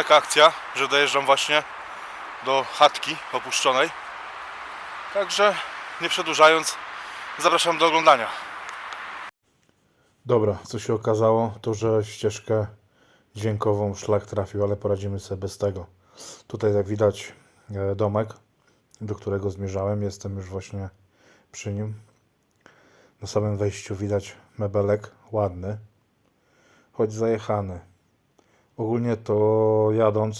Taka akcja, że dojeżdżam właśnie do chatki opuszczonej. Także nie przedłużając, zapraszam do oglądania. Dobra, co się okazało, to że ścieżkę dźwiękową szlak trafił, ale poradzimy sobie bez tego. Tutaj jak widać e, domek, do którego zmierzałem. Jestem już właśnie przy nim. Na samym wejściu widać mebelek ładny, choć zajechany. Ogólnie to jadąc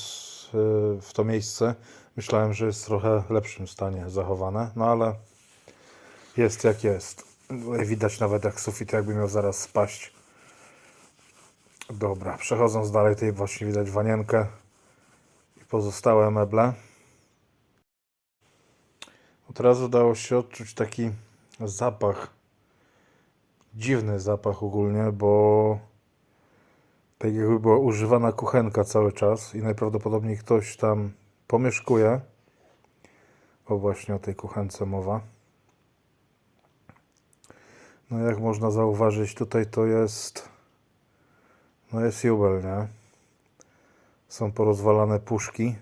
y, w to miejsce, myślałem, że jest w trochę lepszym stanie zachowane, no ale jest jak jest. Widać nawet jak sufit jakby miał zaraz spaść. Dobra, przechodząc dalej, tutaj właśnie widać wanienkę i pozostałe meble. Od razu się odczuć taki zapach, dziwny zapach ogólnie, bo tak jakby była używana kuchenka cały czas i najprawdopodobniej ktoś tam pomieszkuje. O właśnie o tej kuchence mowa. No jak można zauważyć, tutaj to jest no jest jubel, nie? Są porozwalane puszki.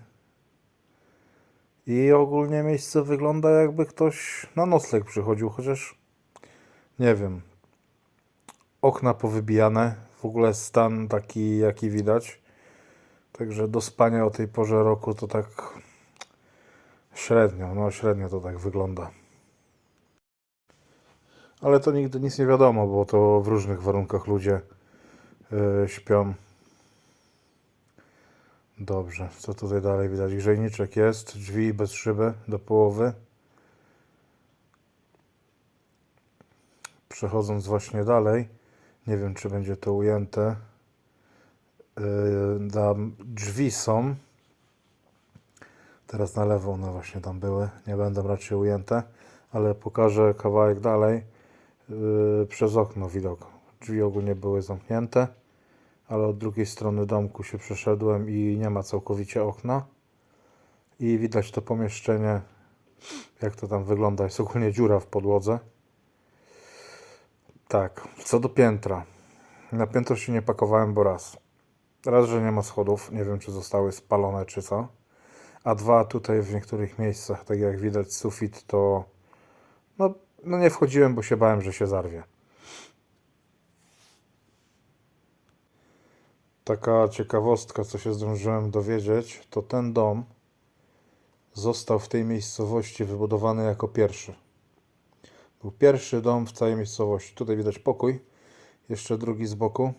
I ogólnie miejsce wygląda jakby ktoś na nocleg przychodził, chociaż nie wiem. Okna powybijane, w ogóle stan taki jaki widać. Także do spania o tej porze roku to tak średnio, no średnio to tak wygląda. Ale to nigdy nic nie wiadomo, bo to w różnych warunkach ludzie yy, śpią. Dobrze, co tutaj dalej widać? Grzejniczek jest, drzwi bez szyby do połowy. Przechodząc właśnie dalej, nie wiem czy będzie to ujęte. Yy, tam drzwi są. Teraz na lewo one właśnie tam były. Nie będą raczej ujęte, ale pokażę kawałek dalej. Yy, przez okno widok. Drzwi ogólnie były zamknięte ale od drugiej strony domku się przeszedłem i nie ma całkowicie okna. I widać to pomieszczenie, jak to tam wygląda. Jest ogólnie dziura w podłodze. Tak, co do piętra. Na piętro się nie pakowałem, bo raz. Raz, że nie ma schodów. Nie wiem, czy zostały spalone, czy co. A dwa, tutaj w niektórych miejscach, tak jak widać, sufit to. No, no nie wchodziłem, bo się bałem, że się zarwie. Taka ciekawostka, co się zdążyłem dowiedzieć, to ten dom został w tej miejscowości wybudowany jako pierwszy. Był pierwszy dom w całej miejscowości. Tutaj widać pokój, jeszcze drugi z boku.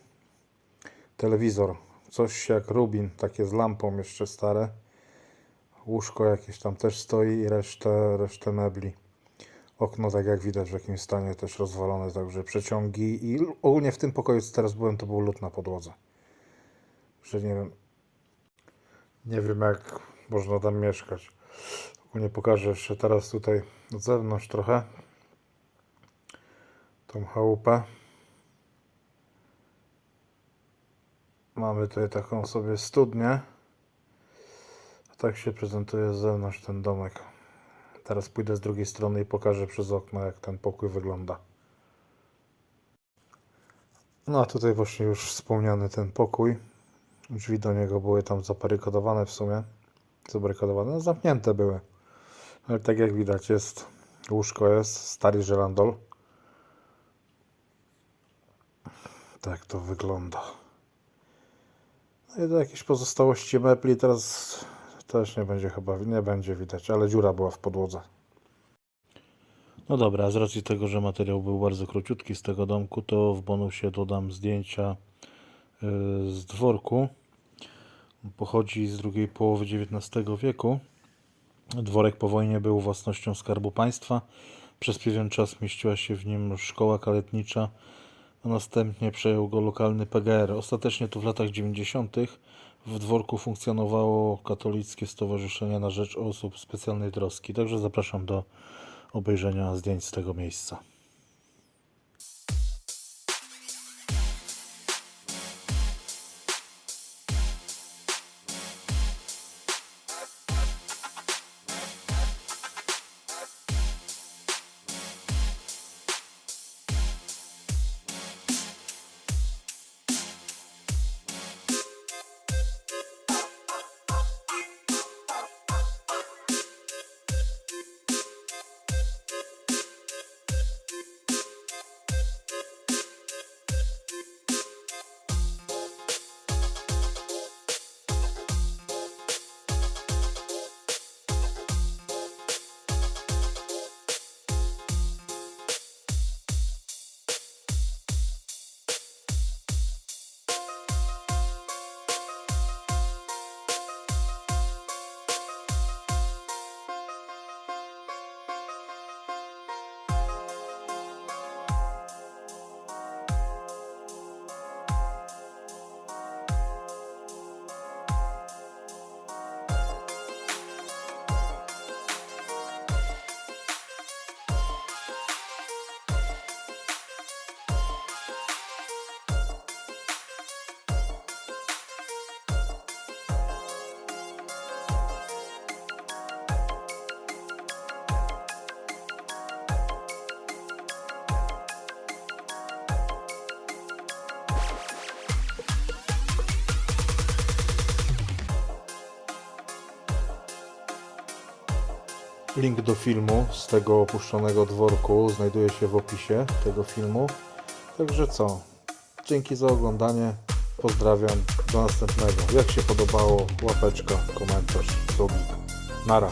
Telewizor, coś jak Rubin, takie z lampą jeszcze stare. Łóżko jakieś tam też stoi i resztę, resztę mebli. Okno, tak jak widać, w jakim stanie też rozwalone, także przeciągi i ogólnie w tym pokoju, co teraz byłem, to był lód na podłodze że nie wiem, nie wiem jak można tam mieszkać. Ogólnie pokażę jeszcze teraz tutaj od zewnątrz trochę tą chałupę. Mamy tutaj taką sobie studnię. A tak się prezentuje z zewnątrz ten domek. Teraz pójdę z drugiej strony i pokażę przez okno jak ten pokój wygląda. No a tutaj właśnie już wspomniany ten pokój. Drzwi do niego były tam zabarykadowane w sumie. Zabarykadowane, no zamknięte były. Ale tak jak widać jest łóżko jest, stary żelandol. Tak to wygląda. No i to jakieś pozostałości mebli teraz też nie będzie chyba, nie będzie widać, ale dziura była w podłodze. No dobra, z racji tego, że materiał był bardzo króciutki z tego domku, to w bonusie dodam zdjęcia y, z dworku. Pochodzi z drugiej połowy XIX wieku. Dworek po wojnie był własnością Skarbu Państwa. Przez pewien czas mieściła się w nim szkoła kaletnicza, a następnie przejął go lokalny PGR. Ostatecznie to w latach 90. w dworku funkcjonowało katolickie Stowarzyszenie na Rzecz Osób Specjalnej Troski. Także zapraszam do obejrzenia zdjęć z tego miejsca. Link do filmu z tego opuszczonego dworku znajduje się w opisie tego filmu. Także co? Dzięki za oglądanie. Pozdrawiam. Do następnego. Jak się podobało, łapeczka, komentarz, subik. Nara.